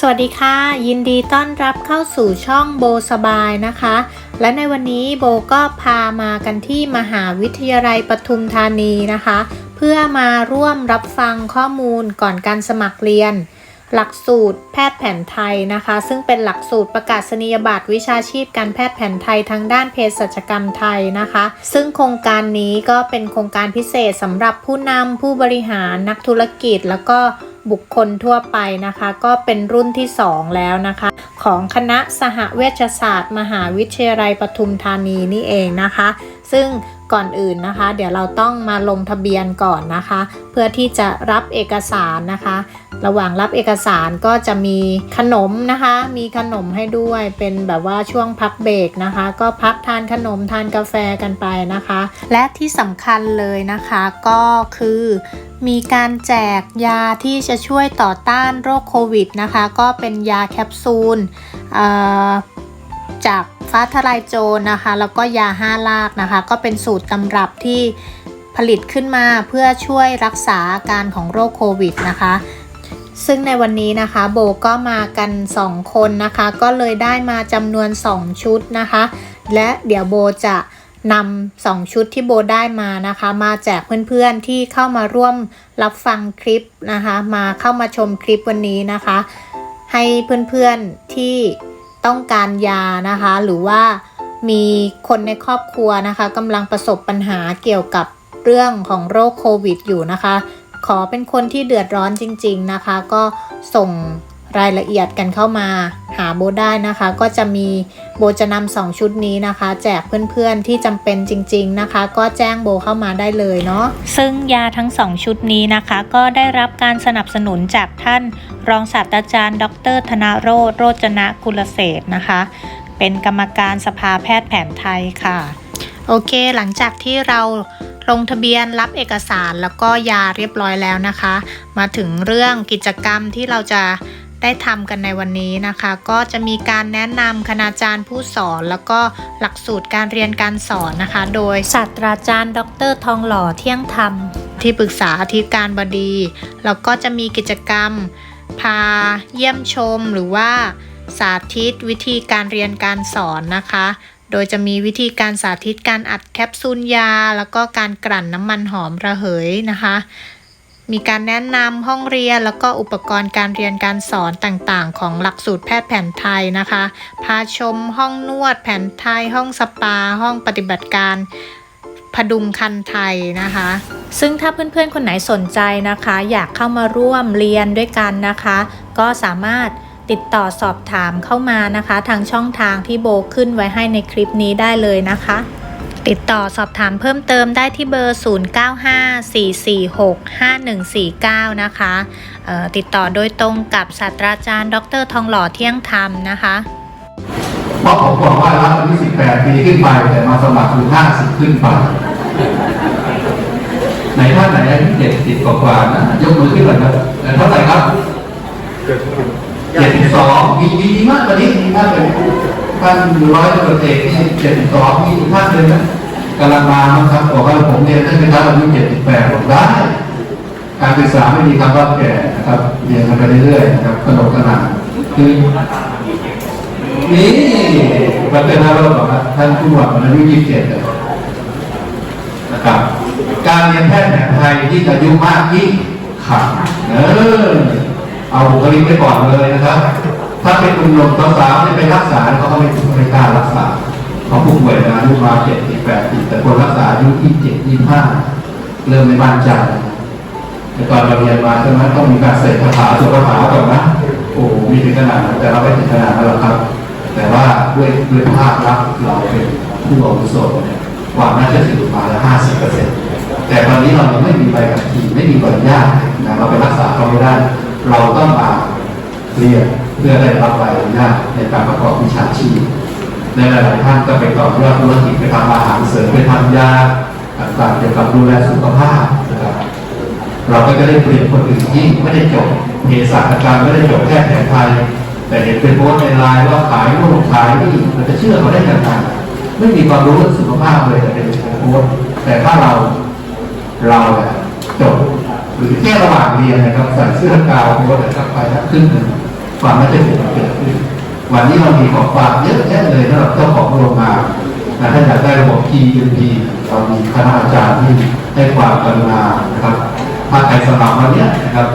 สวัสดีค่ะ ยินดีต้อนรับเข้าสู่ช่องโบสบายนะคะ และในวันนี้โบก็พามากันที่มหาวิทยาลัยปทุมธานีนะคะ เพื่อมาร่วมรับฟังข้อมูลก่อนการสมัครเรียน หลักสูตรแพทย์แผนไทยนะคะ ซึ่งเป็นหลักสูตรประกาศนียบัตรวิชาชีพการแพทย์แผนไทยทางด้านเภสัชกรรมไทยนะคะ ซึ่งโครงการนี้ก็เป็นโครงการพิเศษสำหรับผู้นำผู้บริหารนักธุรกิจแล้วก็ บุคคลทั่วไปนะคะ ก็เป็นรุ่นที่ 2 แล้วนะคะ ของคณะสหเวชศาสตร์ มหาวิทยาลัยปทุมธานีนี่เองนะคะ ซึ่งก่อนอื่นนะคะ เดี๋ยวเราต้องมาลงทะเบียนก่อนนะคะ เพื่อที่จะรับเอกสารนะคะ ระหว่างรับเอกสารก็จะมีขนมนะคะ มีขนมให้ด้วยเป็นแบบว่าช่วงพักเบรกนะคะ ก็พักทานขนมทานกาแฟกันไปนะคะ และที่สำคัญเลยนะคะก็คือ มีการแจกยาที่จะช่วยต่อต้านโรคโควิดนะคะ ก็เป็นยาแคปซูลจากฟ้าทลายโจรนะคะ แล้วก็ยาห้าลากนะคะ ก็เป็นสูตรตำรับที่ผลิตขึ้นมาเพื่อช่วยรักษาอาการของโรคโควิดนะคะ ซึ่งในวันนี้นะคะโบก็มากัน 2 คนนะคะ ก็เลยได้มาจำนวน 2 ชุดนะคะ และเดี๋ยวโบจะ นำสองชุดที่โบได้มานะคะ มาแจกเพื่อนๆที่เข้ามาร่วมรับฟังคลิปนะคะ มาเข้ามาชมคลิปวันนี้นะคะ ให้เพื่อนๆที่ต้องการยานะคะ หรือว่ามีคนในครอบครัวนะคะกำลังประสบปัญหาเกี่ยวกับเรื่องของโรคโควิดอยู่นะคะ ขอเป็นคนที่เดือดร้อนจริง ๆนะคะ ก็ส่ง รายละเอียดกันเข้ามาหาโบได้นะคะ ก็จะมีโบจะนำสองชุดนี้นะคะ แจกเพื่อนๆที่จำเป็นจริง ๆนะคะ ก็แจ้งโบเข้ามาได้เลยเนาะซึ่งยาทั้งสองชุดนี้นะคะ ก็ได้รับการสนับสนุนจากท่านรองศาสตราจารย์ ดร ธนโรธโรจนะกุลเศษนะคะ เป็นกรรมการสภาแพทย์แผนไทยค่ะ โอเคหลังจากที่เราลงทะเบียนรับเอกสารแล้วก็ยาเรียบร้อยแล้วนะคะ มาถึงเรื่องกิจกรรมที่เราจะ ได้ทำกันในวันนี้นะคะ ก็จะมีการแนะนำคณาจารย์ผู้สอน แล้วก็หลักสูตรการเรียนการสอนนะคะ โดยศาสตราจารย์ ดร ทองหล่อเที่ยงธรรม ที่ปรึกษาอธิการบดี แล้วก็จะมีกิจกรรม พาเยี่ยมชมหรือว่าสาธิตวิธีการเรียนการสอนนะคะ โดยจะมีวิธีการสาธิตการอัดแคปซูลยา แล้วก็การกลั่นน้ำมันหอมระเหยนะคะ มีการแนะนำห้องเรียน แล้วก็อุปกรณ์การเรียนการสอนต่างๆ ของหลักสูตรแพทย์แผนไทยนะคะ พาชมห้องนวดแผนไทย ห้องสปา ห้องปฏิบัติการพดุงคันไทยนะคะ ซึ่งถ้าเพื่อนๆ คนไหนสนใจนะคะ อยากเข้ามาร่วมเรียนด้วยกันนะคะ ก็สามารถติดต่อสอบถามเข้ามานะคะ ทางช่องทางที่โบขึ้นไว้ให้ในคลิปนี้ได้เลยนะคะ ติดต่อสอบถามเพิ่มเติมได้ที่เบอร์ 0954465149 นะคะเอ่อติดต่อโดยตรงกับศาสตราจารย์ ดรทองหล่อเที่ยงธรรมนะคะเพราะผมบอกว่ารับอายุ18 ปีขึ้นไปแต่มาสมัครคือ 50 ขึ้นไป ไหนท่านไหนอายุ70 กว่าๆนะยกมือขึ้นเลยครับเท่าไหร่ครับ72มีมีดีมากกว่านี้มีมากเลยท่านร้อยตำรวจเอกที่72มีอีกท่านเลยนะ กำลังมาครับบอกว่าผมเรียนได้เป็นท่านอายุ78บอกได้ การศึกษาไม่มีคำว่าแก่นะครับเรียนกันไปเรื่อยๆนะครับขนมขนาดคือนี่มันเป็นอะไรบอกว่าท่านผู้หวังอายุยี่สิบเจ็ดนะครับ การเรียนแพทย์แผนไทยที่อายุมากยิ่งขาดเออเอาบุคลิกไปก่อนเลยนะครับ ถ้าเป็นหนุ่มสาวๆที่ไปรักษาเขาก็ไม่ไม่กล้ารักษา เขาผู้ป่วยอายุมาเจ็ดสิบแปดสิบแต่คนรักษาอายุที่เจ็ดยี่ห้าเริ่มไม่มั่นใจแต่ตอนเราเรียนมาใช่ไหมต้องมีการเสกคาถาสวดคาถาก่อนนะโอ้มีถึงขนาดแต่เราไม่ถึงขนาดนั้นหรอกครับ แต่ว่าด้วยด้วยภาพลักษณ์เราเป็นผู้อาวุโสเนี่ยความน่าเชื่อถือมาแล้วห้าสิบเปอร์เซ็นต์แต่ตอนนี้เรายังไม่มีใบขับขี่ไม่มีใบอนุญาตนะเราไปรักษาเขาไม่ได้ เราต้องมาเรียนเพื่อได้รับใบอนุญาตในการประกอบวิชาชีพ ในหลายๆท่านก็ไปต่อยอดธุรกิจไปทำอาหารเสริมไปทำยาต่างๆเกี่ยวกับดูแลสุขภาพนะครับ เราก็จะได้เปรียบคนอื่นที่ไม่ได้จบเภสัชอาจารย์ไม่ได้จบแค่แผนไทย แต่เห็นเป็นโพสต์ในไลน์ว่าขายนู่นขายนี่เราจะเชื่อเขาได้ยังไงไม่มีความรู้เรื่องสุขภาพเลยแต่เป็นโพสต์แต่ถ้าเราเราเนี่ยจบหรือแค่ระหว่างเรียนนะครับใส่เสื้อกาวโพสต์นะครับไปแล้วครึ่งหนึ่งความน่าจะถือเกิดขึ้น วันนี้เรามีของฝากเยอะแยะเลยสำหรับเจ้าของโรงงานนะถ้าอยากได้ระบบ GMP เรามีคณะอาจารย์ที่ให้ความกรุณานะครับถ้าใครสมัครวันเนี้ยนะครับ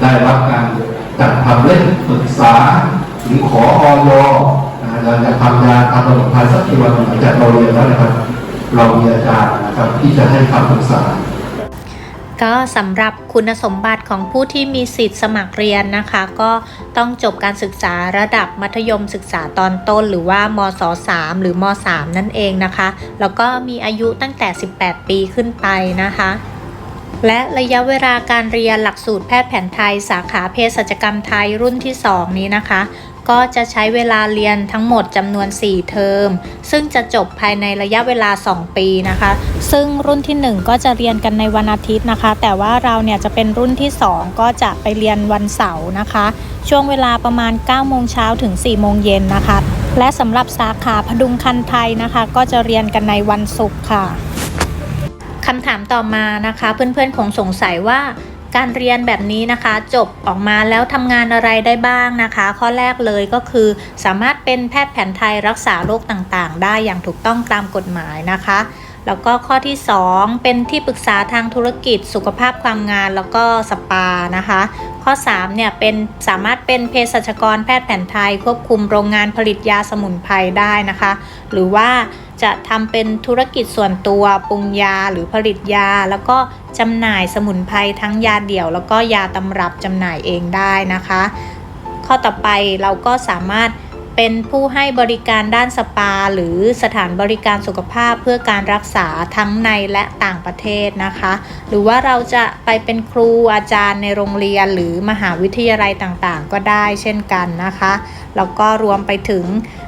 ได้รับการจัดทำเล่นปรึกษาหรือขอออยนะเราจะทำยาทำระบบภายสักกี่วันหลังจากเราเรียนแล้วนะครับ เรามีอาจารย์นะครับที่จะให้คำปรึกษา ก็สำหรับคุณสมบัติของผู้ที่มีสิทธิ์สมัครเรียนนะคะ ก็ต้องจบการศึกษาระดับมัธยมศึกษาตอนต้น หรือว่ามศ3หรือม3นั่นเองนะคะ แล้วก็มีอายุตั้งแต่ 18 ปีขึ้นไปนะคะและระยะเวลาการเรียนหลักสูตรแพทย์แผนไทย สาขาเภสัชกรรมไทยรุ่นที่ 2 นี้นะคะ ก็จะใช้เวลาเรียนทั้งหมดจำนวน 4 เทอม ซึ่งจะจบภายในระยะเวลา 2 ปีนะคะ ซึ่งรุ่นที่ 1 ก็จะเรียนกันในวันอาทิตย์นะคะ แต่ว่าเราเนี่ยจะเป็นรุ่นที่ 2 ก็จะไปเรียนวันเสาร์นะคะ ช่วงเวลาประมาณ 9 โมงเช้าถึง 4 โมงเย็นนะคะ และสำหรับสาขาพดุงคันไทยนะคะ ก็จะเรียนกันในวันศุกร์ค่ะคำถามต่อมานะคะ เพื่อนๆคงสงสัยว่า การเรียนแบบนี้นะคะ จบออกมาแล้วทำงานอะไรได้บ้างนะคะ ข้อแรกเลยก็คือสามารถเป็นแพทย์แผนไทยรักษาโรคต่างๆ ได้อย่างถูกต้องตามกฎหมายนะคะ แล้วก็ข้อที่ 2 เป็นที่ปรึกษาทางธุรกิจสุขภาพความงานแล้วก็สปานะคะ ข้อ3เนี่ยเป็นสามารถเป็นเภสัชกรแพทย์แผนไทย ควบคุมโรงงานผลิตยาสมุนไพรได้นะคะ หรือว่า จะทำเป็นธุรกิจส่วนตัวปรุงยาหรือผลิตยา แล้วก็จำหน่ายสมุนไพรทั้งยาเดี่ยว แล้วก็ยาตำรับจำหน่ายเองได้นะคะ ข้อต่อไปเราก็สามารถ เป็นผู้ให้บริการด้านสปา หรือสถานบริการสุขภาพเพื่อการรักษาทั้งในและต่างประเทศนะคะ หรือว่าเราจะไปเป็นครูอาจารย์ในโรงเรียนหรือมหาวิทยาลัยต่างๆ ก็ได้เช่นกันนะคะ แล้วก็รวมไปถึง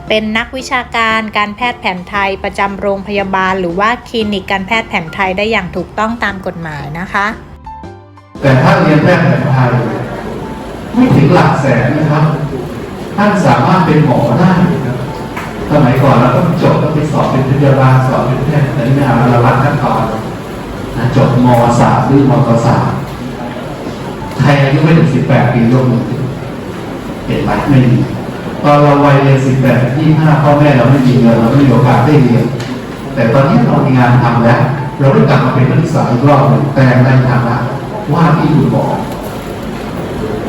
เป็นนักวิชาการการแพทย์แผนไทยประจำโรงพยาบาล หรือว่าคลินิกการแพทย์แผนไทยได้อย่างถูกต้องตามกฎหมายนะคะ แต่ถ้าเรียนแพทย์แผนไทยไม่ถึงหลักแสนนะครับ ท่านสามารถเป็นหมอได้ครับสมัยก่อนเราต้องจบต้องไปสอบเป็นพยาบาลสอบเป็นแพทย์แต่นี่ไม่เอาเราลัดขั้นตอนนะจบมสามหรือมกสามใครอายุไม่ถึงสิบแปดปียกมือเห็นไหมไม่มีตอนเราวัยเรียนสิบแปดยี่ห้าพ่อแม่เราไม่มีเงินเราไม่มีโอกาสได้เรียนแต่ตอนนี้เรามีงานทำแล้ว เราได้กลับมาเป็นนักศึกษาอีกรอบหนึ่งแต่ในฐานะว่าที่คุณหมอ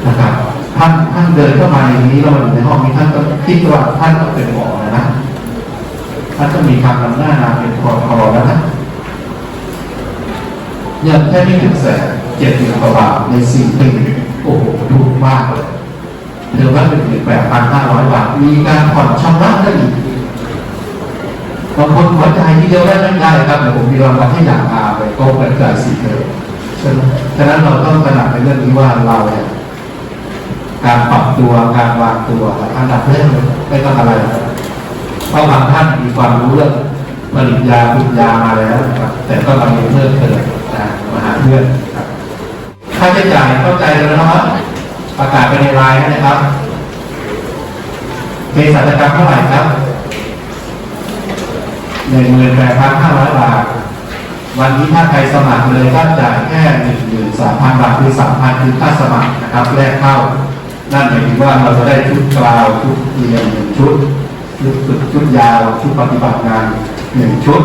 นะครับ ท่านท่านเดินเข้ามาอย่างนี้เราอยู่ในห้องนี้ท่านก็คิดว่าท่านต้องเป็นหมอนะนะท่านต้องมีคำนำหน้านามเป็นพอพอแล้วนะเงินแค่ไม่ถึงแสนเจ็ดหมื่นกว่าบาทในสี่ปีโอ้โหถูกมากเลยเธอว่าเป็นถึงแปดพันห้าร้อยบาท มีการผ่อนชำระได้อีกบางคนหัวใจทีเดียวได้ไม่ได้ครับเดี๋ยวผมมีรางวัลให้อย่างอาไปก็เปิดจ่ายสี่เทอนฉะนั้นเราต้องตระหนักในเรื่องนี้ว่าเราเนี่ย การปรับตัวการวางตัวอันดับแรกเลยไม่ต้องอะไรเพราะบางท่านมีความรู้เรื่องผลิตยาปรุงยามาแล้วนะครับแต่ก็เรามีเพิ่มเติมนะมาหาเพื่อนครับค่าใช้จ่ายเข้าใจแล้วนะครับประกาศไปในไลน์นะครับเภสัชกรรมเท่าไหร่ครับหนึ่งหมื่นแปดพันห้าร้อยบาท วันนี้ถ้าใครสมัครเลยก็จ่ายแค่หนึ่งหมื่นสามพันบาทคือสามพันคือค่าสมัครนะครับแรกเข้า นั่นหมายถึงว่าเราจะได้ชุดกลาวชุดเรียนหนึ่งชุด ชุดฝึกชุดยาว ชุดปฏิบัติงานหนึ่งชุด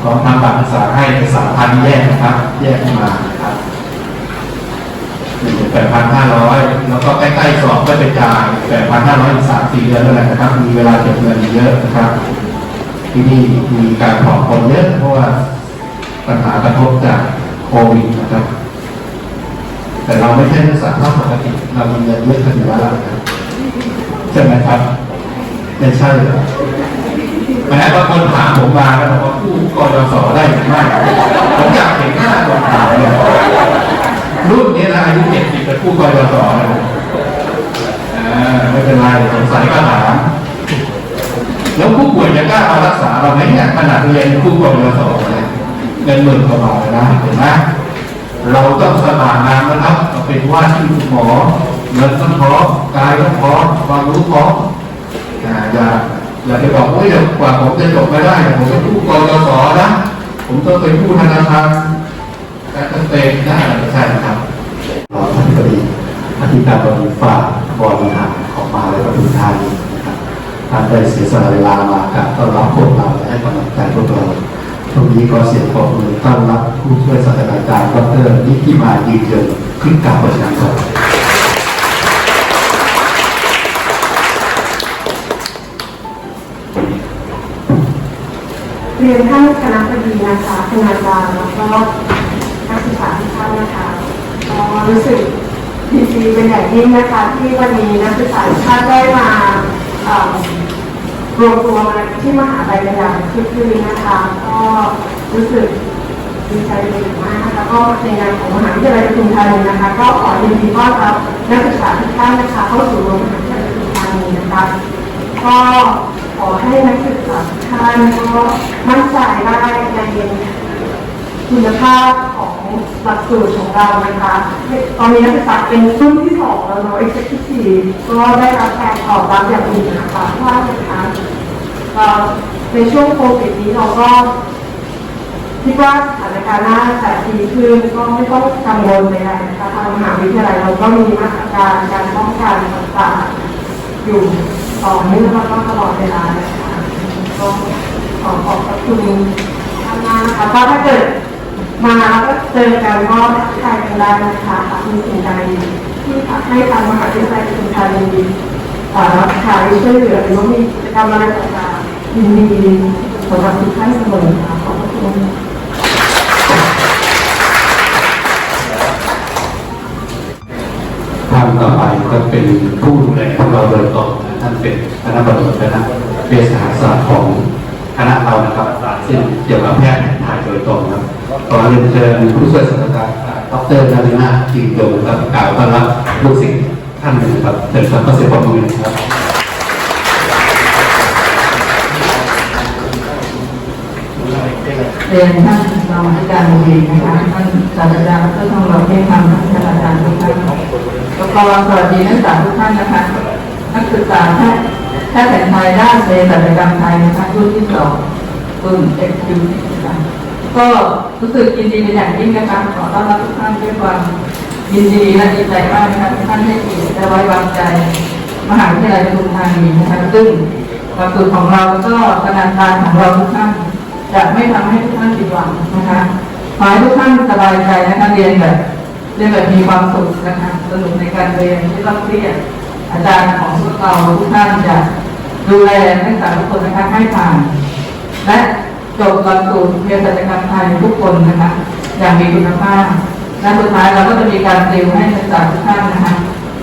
พร้อมทำบัตรศึกษาให้สามพันแยกนะครับ แยกขึ้นมาครับหนึ่งแปดพันห้าร้อยแล้วก็ใกล้ๆสอบก็ไปจ่ายแปดพันห้าร้อยสามสี่เดือนแล้วแหละนะครับ มีเวลาเก็บเงินเยอะนะครับ ที่นี่มีการผ่อนปลนเยอะเพราะว่าปัญหากระทบจากโควิดนะครับ แต่เราไม่ใช่นักศึกษาภาพปกติเรามีเงินเยอะขึ้นอยู่แล้วนะครับใช่ไหมครับไม่ใช่แม้บางคนถามผมมาแล้วบอกว่าผู้กยศได้หรือไม่ผมอยากเห็นหน้าคนถามเนี่ยรุ่นนี้นะอายุเจ็ดสิบเป็นผู้กยศนะอ่าไม่เป็นไรสงสัยก็ถามแล้วผู้ป่วยจะกล้ามารักษาเราไหมเนี่ยขนาดเรียนผู้ป่วยรสอเนี่ยเงินหมื่นกว่าบาทนะเห็นไหม เราต้องสมานงานนะครับเป็นว่าที่คุณหมอเงินก็พร้อมกายก็พร้อมความรู้พร้อมอย่าอย่าไปบอกว่าเดี๋ยวกว่าผมจะจบไม่ได้ผมเป็นผู้กยศนะ ผมต้องเป็นผู้ธนาคารการเกษตรได้ใช่ครับรอท่านก็ดีอธิการบดีฝาบอลทหารของมาวิทยาลัยปทุมธานีนะครับท่านได้เสียสละเวลามากับต้อนรับพวกเราและให้กำลังใจพวกเรา ตรงนี้ก็เสียงปรบมือต้อนรับผู้ช่วยศาสตราจารย์ดรนิติมายืนเยือนขึ้นกล่าวประชาก่อนเรียนท่านคณะบดีนะคะคณาจารย์แล้วก็นักศึกษาทุกท่านนะคะก็รู้สึกดีใจเป็นอย่างยิ่งนะคะที่วันนี้นักศึกษาทุกท่านได้มา รวมตัวมาที่มหาลัยกันอย่างคึกคืนนะคะ ก็รู้สึกดีใจเป็นอย่างมากแล้วก็ในงานของมหาวิทยาลัยปทุมธานีนะคะ ก็ขอยินดีต้อนรับนักศึกษาทุกท่านนะคะ เข้าสู่โรงมหาวิทยาลัยปทุมธานีนะคะก็ขอให้นักศึกษาทุกท่านก็มั่นใจได้ในคุณภาพ หลักสูตรของเรานะคะ ตอนนี้นักศึกษาเป็นรุ่นที่สองแล้วเนาะ executive ก็ได้รับการตอบรับอย่างดีนะคะว่านะคะในช่วงโควิดนี้เราก็คิดว่าสถานการณ์น่าจะดีขึ้นก็ไม่ต้องกังวลใดๆนะคะทางมหาวิทยาลัยเราก็มีมาตรการการป้องกันต่างๆอยู่ต่อเนื่องแล้วก็ตลอดเวลานะคะก็ขอขอบพระคุณท่านมากนะคะว่าถ้าเกิด มาแล้วก็เจอกันก็ทักทายกันได้นะคะมีสิ่งใดที่ให้ทางมหาวิทยาลัยปทุมธานีเอ่อรับใช้ช่วยเหลือหรือว่ามีกิจกรรมอะไรต่างๆยินดีสำหรับทุกท่านเสมอค่ะขอบคุณท่านต่อไปก็เป็นผู้ดูแลพวกเราโดยตรงนะท่านเป็นคณะบดีคณะเภสัชศาสตร์ของคณะเรานะครับซึ่งเกี่ยวกับแพทย์แผนไทยโดยตรงครับ ขอเรียนเชิญผู้ช่วยศาสตราจารย์ดรนารินาจิงโยงครับกล่าวต้อนรับลูกศิษย์ท่านหนึ่งครับเชิญครับก็เสียงปรบมือครับเรียนท่านรองอาจารย์ดีนะคะท่านศาสตราจารย์ดรทองหล่อเทพธรรมท่านอาจารย์ทุกท่านแล้วก็สวัสดีนักศึกษาทุกท่านนะคะนักศึกษาแพทย์แพทย์แผนไทยด้านเภสัชกรรมไทยนะคะรุ่นที่สองรุ่นเอ็กซ์คิว ก็รู้สึกยินดีเป็นอย่างยิ่งนะคะขอต้อนรับทุกท่านด้วยความยินดีและดีใจมากนะคะที่ท่านให้เกียรติและไว้วางใจ มหาวิทยาลัยปทุมธานีนะคะซึ่งหลักสูตรของเราแล้วก็คณาจารของเราทุกท่านจะไม่ทำให้ทุกท่านผิดหวังนะคะขอให้ทุกท่านสบายใจนะคะเรียนแบบเรียนแบบมีความสุขนะคะสนุกในการเรียนไม่ต้องเครียดอาจารย์ของพวกเราทุกท่านจะดูแลนักศึกษาทุกคนนะคะให้ผ่านและ จบหลักสูตรเภสัชกรรมไทยทุกคนนะคะอย่างมีคุณภาพและสุดท้ายเราก็จะมีการติวให้นักศึกษาทุกท่านนะคะ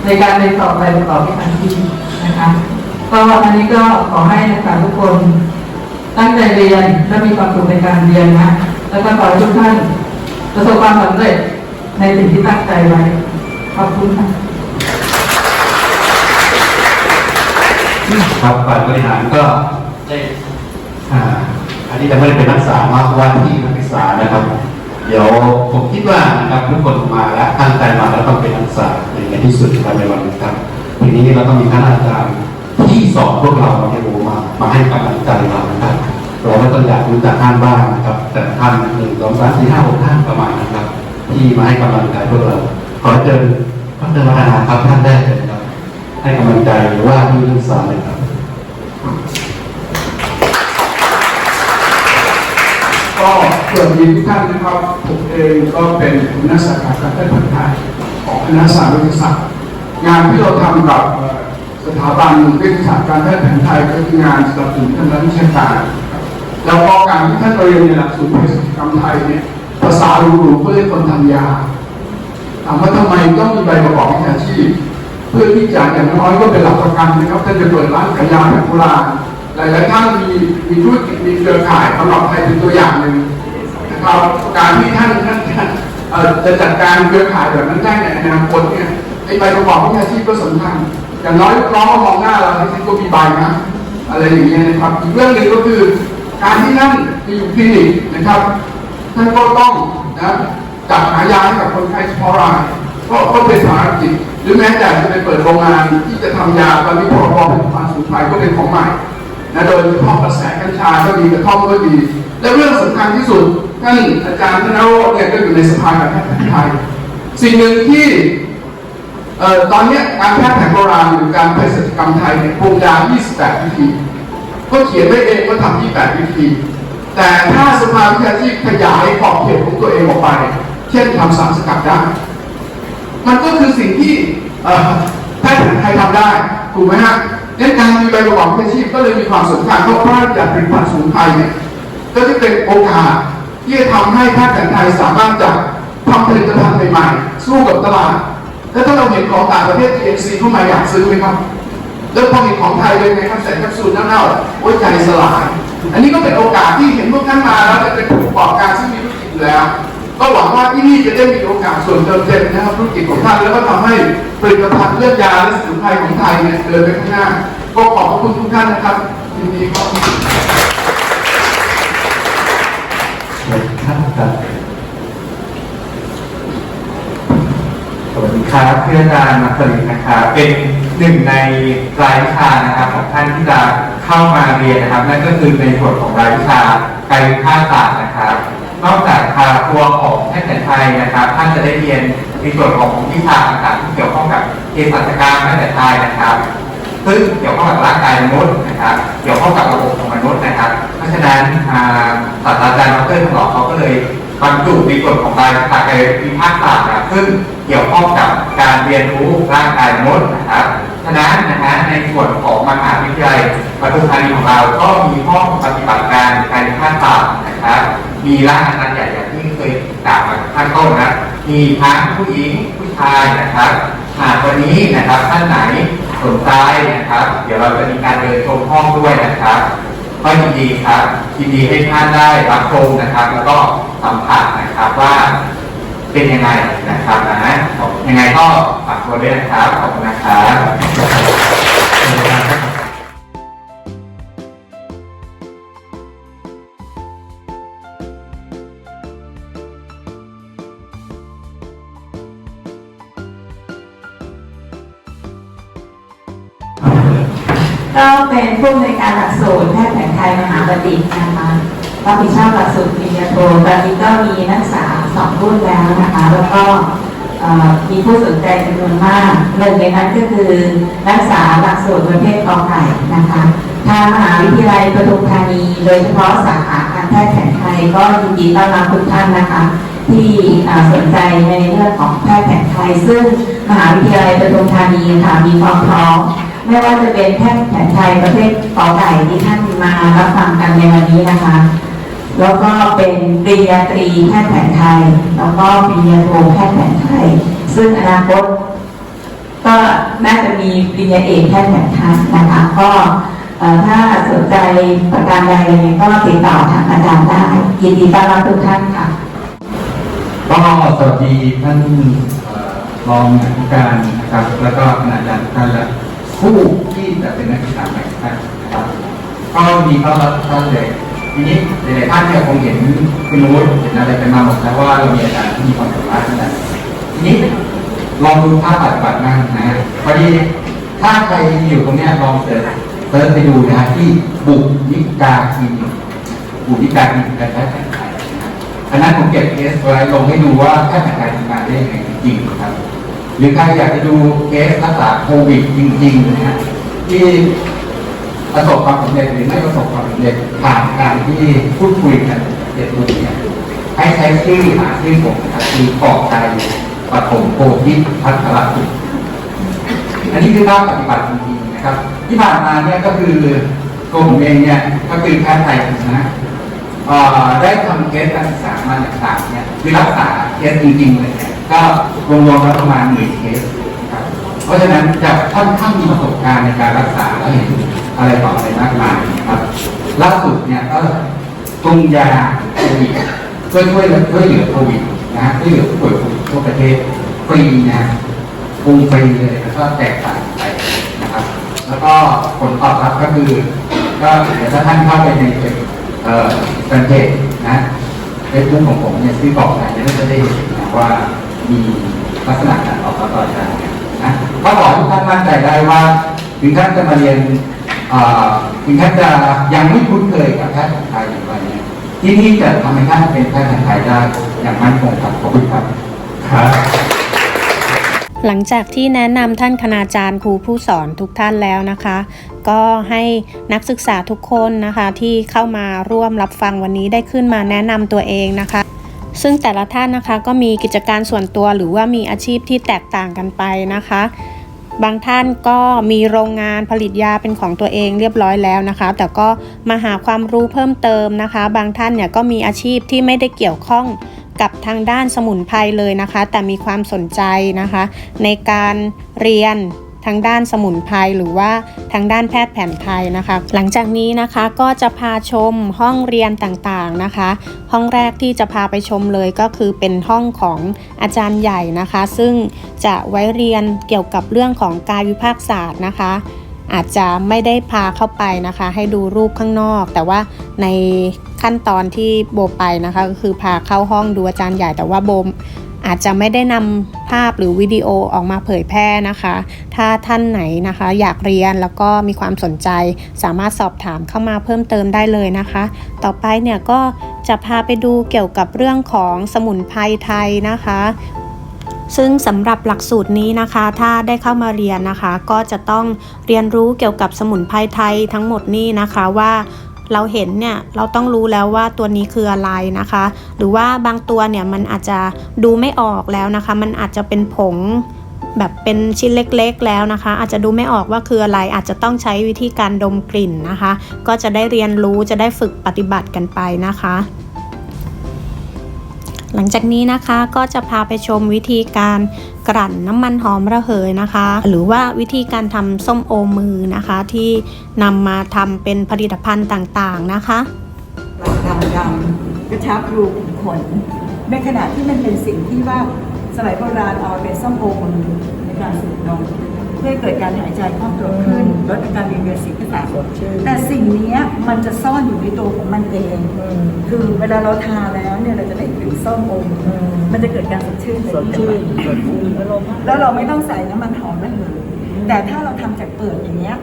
ในการเรียนต่อไปประกอบวิชาชีพนะคะก็วันนี้ก็ขอให้นักศึกษาทุกคน ตั้งใจเรียนและมีความสุขในการเรียนนะแล้วก็ขอให้ทุกท่านประสบความสำเร็จในสิ่งที่ตั้งใจไว้ขอบคุณค่ะครับฝ่ายบริหารก็ได้ อันนี้จะไม่ได้เป็นนักศึกษามากว่าที่นักศึกษานะครับ เดี๋ยวผมคิดว่านะครับทุกคนมาแล้วตั้งใจมาแล้วต้องเป็นนักศึกษาในที่สุดภายในวันนี้ครับทีนี้เราต้องมีคณะอาจารย์ที่สอนพวกเราเนี่ยโอมามาให้กำลังใจเรานะครับเราก็ต้องอยากรู้จักท่านบ้างนะครับ แต่ท่านหนึ่งสองสามสี่ห้าหกท่านประมาณนะครับ ที่มาให้กำลังใจพวกเราขอเชิญท่านเดินวัฒนาครับท่านได้เลยครับ ให้กำลังใจหรือว่าที่นักศึกษาเลยครับ ก็สวัสดีทุกท่านนะครับ ผมเองก็เป็นนักศึกษาการแพทย์แผนไทยของคณะศาสตร์วิทยาศาสตร์งานที่เราทำกับสถาบันวิทยาศาสตร์การแพทย์แผนไทยก็คืองานสนับสนุนทางด้านวิชาการครับแล้วก็การที่ท่านเรียนในหลักสูตรเภสัชกรรมไทยเนี่ยภาษาหรูๆเพื่อให้คนทำยาถามว่าทำไมต้องมีใบประกอบวิชาชีพ เพื่อที่จะอย่างน้อยก็เป็นหลักประกันนะครับท่านจะเปิดร้านขายยาแผนโบราณ หลายๆท่านมีมีธุรกิจมีเครือข่ายสำหรับไทยเป็นตัวอย่างหนึ่งนะครับการที่ท่านท่านจะจัดการเครือข่ายแบบนั้นได้ในอนาคตเนี่ยไอใบประกอบวิชาชีพก็สำคัญอย่างน้อยลูกน้องมามองหน้าเราที่ก็มีใบนะอะไรอย่างเงี้ยนะครับอีกเรื่องหนึ่งก็คือ การที่ท่านจะอยู่คลินิกนะครับท่านก็ต้องนะจัดหายาให้กับคนไข้เฉพาะรายก็ก็เป็นภารกิจหรือแม้แต่จะไปเปิดโรงงานที่จะทำยาตอนนี้พรบผลิตภัณฑ์สมุนไพรก็เป็นของใหม่ นะโดยเฉพาะกระแสกัญชาก็ดีกระท่อมก็ดี และเรื่องสำคัญที่สุดท่านอาจารย์ธนโรจน์เนี่ยก็อยู่ในสภาการแพทย์แผนไทย สิ่งหนึ่งที่เอ่อตอนนี้การแพทย์แผนโบราณหรือการเภสัชกรรมไทยเนี่ยปรุงยา 28 วิธี ก็เขียนไว้เองว่าทำ28 วิธี แต่ถ้าสภาวิชาชีพขยายขอบเขตของตัวเองออกไป เช่นทำสารสกัดได้ มันก็คือสิ่งที่แพทย์แผนไทยทำได้ ถูกไหมฮะ งนั้นการมีใบประกอบวิชาชีพก็เลยมีความสำคัญเพราะพระราชบัญญัติผลิตภัณฑ์สมุนไพรเนี่ยก็จะเป็นโอกาสที่จะทำให้แพทย์แผนไทยสามารถจะทำผลิตภัณฑ์ใหม่ๆสู้กับตลาด แล้วถ้าเราเห็นของต่างประเทศ GNC เข้ามาอยากซื้อไหมครับ แล้วพอเห็นของไทยเลยไงครับใส่แคปซูลเน่าๆโอ้ยใจสลาย อันนี้ก็เป็นโอกาสที่เห็นพวกท่านมาแล้วจะเป็นผู้ประกอบการซึ่งมีธุรกิจอยู่แล้ว ก็หวังว่าที่นี่จะได้มีโอกาสส่วนเติมเต็มนะครับธุรกิจของท่านแล้วก็ทำให้ผลิตภัณฑ์เลือดยาและสมุนไพรของไทยเนี่ยเดินไปข้างหน้า ก็ขอบพระคุณทุกท่านนะครับยินดีครับครับครับสวัสดีครับเพื่อนอาจารย์มัสลินนะครับเป็นหนึ่งในรายวิชานะครับของท่านที่จะเข้ามาเรียนนะครับ นั่นก็คือในส่วนของรายวิชากายวิภาคศาสตร์ นอกจากทางตัวของแพทย์แผนไทยนะครับ ท่านจะได้เรียนในส่วนของวิชาต่างๆที่เกี่ยวข้องกับเภสัชกรรมแพทย์แผนไทยนะครับ ซึ่งเกี่ยวข้องกับร่างกายมนุษย์นะครับ เกี่ยวข้องกับระบบของมนุษย์นะครับ เพราะฉะนั้นศาสตราจารย์ดรถลอเขาก็เลยบรรจุในส่วนของรายวิชากายวิภาคศาสตร์นะซึ่งเกี่ยวข้องกับการเรียนรู้ร่างกายมนุษย์นะครับฉะนั้นนะฮะในส่วนของมหาวิทยาลัยปทุมธานีของเราก็มีห้องปฏิบัติการ มีร้านอาหารใหญ่อย่างที่เคยกล่าวมาข้างต้นนะมีทั้งผู้หญิงผู้ชายนะครับหากวันนี้นะครับท่านไหนสนใจนะครับ เดี๋ยวเราจะมีการเดินชมห้องด้วยนะครับก็ยินดีครับยินดีให้ท่านได้รับชมนะครับ แล้วก็สัมผัสนะครับว่าเป็นยังไงนะครับนะยังไงก็ฝากตัวด้วยนะครับขอบคุณนะครับ เป็นผู้อำนวยการหลักสูตรแพทย์แผนไทยมหาบัณฑิตนะคะรับผิดชอบหลักสูตรปริญญาโทตอนนี้ก็มีนักศึกษาสองรุ่นแล้วนะคะ แล้วก็มีผู้สนใจจำนวนมากหนึ่งในนั้นก็คือนักศึกษาหลักสูตรประเภทกอไก่นะคะ ทางมหาวิทยาลัยปทุมธานี โดยเฉพาะสาขาการแพทย์แผนไทยก็ยินดีต้อนรับทุกท่านนะคะ ที่สนใจในเรื่องของแพทย์แผนไทย ซึ่งมหาวิทยาลัยปทุมธานีค่ะมีความพร้อม ไม่ว่าจะเป็นแพทย์แผนไทยประเภทกอไก่ที่ท่านมารับฟังกันในวันนี้นะคะ แล้วก็เป็นปริญญาตรีแพทย์แผนไทย แล้วก็ปริญญาโทแพทย์แผนไทย ซึ่งอนาคตก็น่าจะมีปริญญาเอกแพทย์แผนไทยนะคะ ก็ถ้าสนใจประการใดอะไรก็ติดต่อทางอาจารย์ได้ยินดีต้อนรับทุกท่านค่ะก็สวัสดีท่านเอ่อรองผู้การนะครับแล้วก็คณาจารย์ท่านและ ผู้ที่จะเป็นนักศึกษาใหม่นะครับก็มีต้อนรับทุกท่านเลยทีนี้หลายๆท่านเนี่ยคงเห็นคุณรู้เห็นอะไรกันมาหมดแล้วว่าเรามีอาจารย์ที่มีความสามารถขนาดทีนี้ลองดูภาพปฏิบัติบ้างนะพอดีถ้าใครอยู่ตรงเนี้ยลองเสิร์ชเสิร์ชไปดูนะฮะที่บุกนิกาคินบุกนิกาคินิการแพทย์แผนไทยนอันนั้นผมเก็บเคสไว้ลงให้ดูว่าแพทย์แผนไทยทำงานได้ยังไงจริงๆครับ หรือใครอยากจะดูเคสรักษาโควิดจริงๆนะฮะที่ประสบความสำเร็จหรือไม่ประสบความสำเร็จผ่านการที่พูดคุยกันเด็กรุ่นเนี่ยให้ใช้ชื่อหาชื่อผมนะครับคือกอบใจปฐมโพธิพัฒรกุลอันนี้คือภาพปฏิบัติจริงๆนะครับ ที่ผ่านมาเนี่ยก็คือตัวผมเองเนี่ยก็คือแพทย์ไทยนะได้ทำเคสการศึกษามาต่างๆเนี่ยคือรักษาเคสจริงๆเลยเนี่ย ก็รวมๆแล้วประมาณหมื่นเคสครับเพราะฉะนั้นจะค่อนข้างมีประสบการณ์ในการรักษาและเห็นอะไรต่ออะไรมากมายครับล่าสุดเนี่ยก็ปรุงยาโควิดช่วยช่วยช่วยเหลือโควิดนะฮะช่วยเหลือผู้ป่วยโควิดทั่วประเทศฟรีนะฮะปรุงฟรีเลยแล้วก็แจกจ่ายไปนะครับแล้วก็ผลตอบรับก็คือ ก็เดี๋ยวถ้าท่านเข้าไปในเอ่อแฟนเพจนะเฟซบุ๊กของผมเนี่ยที่บอกไปเนี่ยก็จะได้เห็นนะว่า มีลักษณะการตอบรับต่อจากนะก็ขอให้ทุกท่านมั่นใจได้ว่าถึงท่านจะมาเรียนถึงท่านจะยังไม่คุ้นเคยกับแพทย์แผนไทยอย่างไรเนี่ยที่นี่จะทำให้ท่านเป็นแพทย์แผนไทยได้อย่างมั่นคงครับขอบคุณครับครับหลังจากที่แนะนำท่านคณาจารย์ครูผู้สอนทุกท่านแล้วนะคะ ก็ให้นักศึกษาทุกคนนะคะที่เข้ามาร่วมรับฟังวันนี้ได้ขึ้นมาแนะนำตัวเองนะคะ ซึ่งแต่ละท่านนะคะก็มีกิจการส่วนตัวหรือว่ามีอาชีพที่แตกต่างกันไปนะคะ บางท่านก็มีโรงงานผลิตยาเป็นของตัวเองเรียบร้อยแล้วนะคะ แต่ก็มาหาความรู้เพิ่มเติมนะคะ บางท่านเนี่ยก็มีอาชีพที่ไม่ได้เกี่ยวข้องกับทางด้านสมุนไพรเลยนะคะ แต่มีความสนใจนะคะ ในการเรียน ทางด้านสมุนไพรหรือว่าทางด้านแพทย์แผนไทยนะคะ หลังจากนี้นะคะก็จะพาชมห้องเรียนต่างๆนะคะ ห้องแรกที่จะพาไปชมเลยก็คือเป็นห้องของอาจารย์ใหญ่นะคะ ซึ่งจะไว้เรียนเกี่ยวกับเรื่องของกายวิภาคศาสตร์นะคะ อาจจะไม่ได้พาเข้าไปนะคะ ให้ดูรูปข้างนอก แต่ว่าในขั้นตอนที่โบไปนะคะ ก็คือพาเข้าห้องดูอาจารย์ใหญ่แต่ว่าโบ อาจจะไม่ได้นำภาพหรือวิดีโอออกมาเผยแพร่นะคะ ถ้าท่านไหนนะคะ อยากเรียนแล้วก็มีความสนใจ สามารถสอบถามเข้ามาเพิ่มเติมได้เลยนะคะ ต่อไปเนี่ยก็จะพาไปดูเกี่ยวกับเรื่องของสมุนไพรไทยนะคะซึ่งสำหรับหลักสูตรนี้นะคะ ถ้าได้เข้ามาเรียนนะคะ ก็จะต้องเรียนรู้เกี่ยวกับสมุนไพรไทยทั้งหมดนี่นะคะว่า เราเห็นเนี่ยเราต้องรู้แล้วว่าตัวนี้คืออะไรนะคะ หรือว่าบางตัวเนี่ยมันอาจจะดูไม่ออกแล้วนะคะ มันอาจจะเป็นผงแบบเป็นชิ้นเล็กๆแล้วนะคะ อาจจะดูไม่ออกว่าคืออะไรอาจจะต้องใช้วิธีการดมกลิ่นนะคะ ก็จะได้เรียนรู้จะได้ฝึกปฏิบัติกันไปนะคะ หลังจากนี้นะคะก็จะพาไปชมวิธีการ กลั่นน้ำมันหอมระเหยนะคะ หรือว่าวิธีการทำส้มโอมือนะคะ ที่นำมาทำเป็นผลิตภัณฑ์ต่างๆนะคะดำดำกระชับรูขุมขนในขณะที่มันเป็นสิ่งที่ว่าสมัยโบราณเอาเป็นส้มโอมือในการสูบนม พื่อให้เกิดการหายใจคล่องตัวขึ้นลดอาการเวียนเวียนศีรษะแต่สิ่งเนี้ยมันจะซ่อนอยู่ในตัวของมันเอง คือเวลาเราทาแล้วเนี่ยเราจะได้กลิ่นส้มโอมมันจะเกิดการสดชื่นสดชื่นแล้วเราไม่ต้องใส่น้ำมันหอมระเหยแต่ถ้าเราทำจากเปลือกอย่างเงี้ย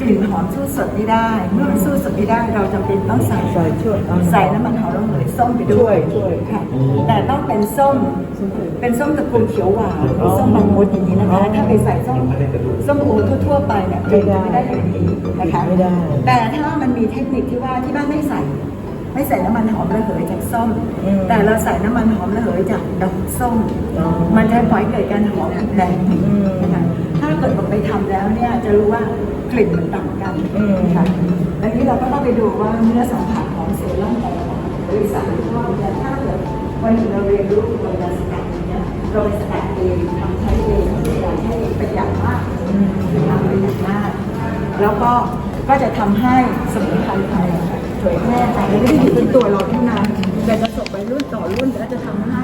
กลิ่นหอมสู้สดไม่ได้ เมื่อมันสู้สดไม่ได้เราจำเป็นต้องใส่ใส่ช่วยใส่น้ำมันหอมระเหยส้มไปด้วยช่วย ค่ะแต่ต้องเป็นส้มเป็นส้มตระกูลเขียวหวานเป็นส้มบางมดอย่างนี้นะคะ ถ้าไปใส่ส้มส้มโอทั่วๆไปเนี่ยกลิ่นจะไม่ได้อย่างนี้นะคะไม่ได้ แต่ถ้ามันมีเทคนิคที่ว่าที่บ้านไม่ใส่ ไม่ใส่น้ำมันหอมระเหยจากส้มแต่เราใส่น้ำมันหอมระเหยจากดอกส้ม มันจะปล่อยเกิดการหอมอีกแบบหนึ่งนะคะถ้าเกิดเราไปทำแล้วเนี่ยจะรู้ว่ากลิ่นมันต่างกันนะคะแล้วนี้เราก็ต้องไปดูว่าเนื้อสัมผัสของเซรั่มแต่ละบริษัทหรือว่าถ้าเกิดวันหนึ่งเราเรียนรู้กระบวนการสกัดอย่างเนี้ยเราไปสกัดเองทำใช้เองไม่อยากให้ประหยัดมากทำประหยัดมาก แล้วก็ก็จะทำให้สมุนไพรไทยเผยแพร่ไปไม่ได้อยู่เป็นตัวเราเท่านั้นแต่จะส่งไปรุ่นต่อรุ่นและจะทำให้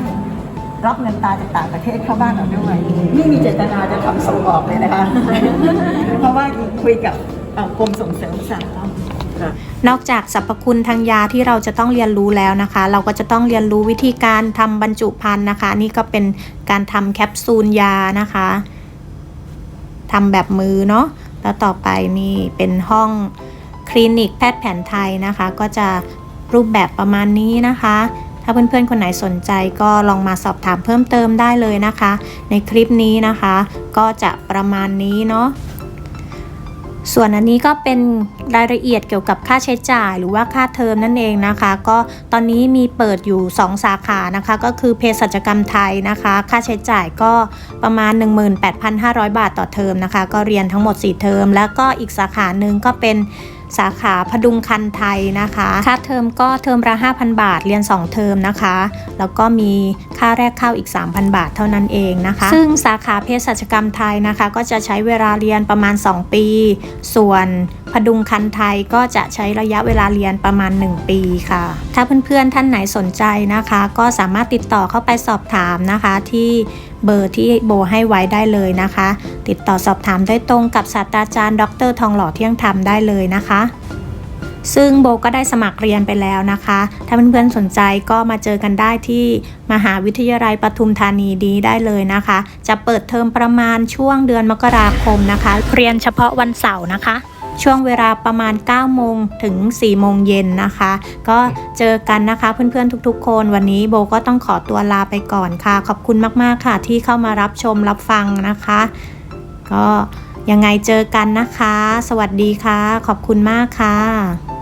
รับเงินตาจากต่างประเทศเข้าบ้านเราด้วยนี่มีเจตนาจะทำส่งออกเลยนะคะ เพราะว่าคุยกับกรมส่งเสริมสาธารณสุขนอกจากสรรพคุณทางยาที่เราจะต้องเรียนรู้แล้วนะคะ เราก็จะต้องเรียนรู้วิธีการทำบรรจุภัณฑ์นะคะ นี่ก็เป็นการทำแคปซูลยานะคะทำแบบมือเนาะแล้วต่อไปนี่เป็นห้องคลินิกแพทย์แผนไทยนะคะ ก็จะรูปแบบประมาณนี้นะคะาเพื่อนๆคนไหนสนใจก็ลองมาสอบถามเพิ่มเติมได้เลยนะคะ ในคลิปนี้นะคะ ก็จะประมาณนี้เนาะส่วนอันนี้ก็เป็นรายละเอียดเกี่ยวกับค่าใช้จ่ายหรือว่าค่าเทอมนั่นเองนะคะ ก็ตอนนี้มีเปิดอยู่ 2 สาขานะคะ ก็คือเภสัชกรรมไทยนะคะ ค่าใช้จ่ายก็ประมาณ 18,500 บาทต่อเทอมนะคะ ก็เรียนทั้งหมด 4 เทอม แล้วก็อีกสาขาหนึ่งก็เป็น สาขาพดุงคันไทยนะคะ ค่าเทอมก็เทอมละ 5,000 บาทเรียน 2 เทอมนะคะ แล้วก็มีค่าแรกเข้าอีก 3,000 บาทเท่านั้นเองนะคะ ซึ่งสาขาเภสัชกรรมไทยนะคะ ก็จะใช้เวลาเรียนประมาณ 2 ปี ส่วนพดุงคันไทยก็จะใช้ระยะเวลาเรียนประมาณ 1 ปีค่ะ ถ้าเพื่อนๆท่านไหนสนใจนะคะ ก็สามารถติดต่อเข้าไปสอบถามนะคะที่ เบอร์ที่โบให้ไว้ได้เลยนะคะ ติดต่อสอบถามได้ตรงกับศาสตราจารย์ ดร ทองหล่อเที่ยงธรรมได้เลยนะคะ ซึ่งโบก็ได้สมัครเรียนไปแล้วนะคะ ถ้าเพื่อนๆสนใจก็มาเจอกันได้ที่มหาวิทยาลัยปทุมธานีดีได้เลยนะคะ จะเปิดเทอมประมาณช่วงเดือนมกราคมนะคะ เรียนเฉพาะวันเสาร์นะคะ ช่วงเวลาประมาณ 9 โมงถึง 4 โมงเย็นนะคะ ก็เจอกันนะคะเพื่อนๆทุกๆ คนวันนี้โบก็ต้องขอตัวลาไปก่อนค่ะ ขอบคุณมากๆค่ะ ที่เข้ามารับชมรับฟังนะคะ ก็ยังไงเจอกันนะคะ สวัสดีค่ะ ขอบคุณมากค่ะ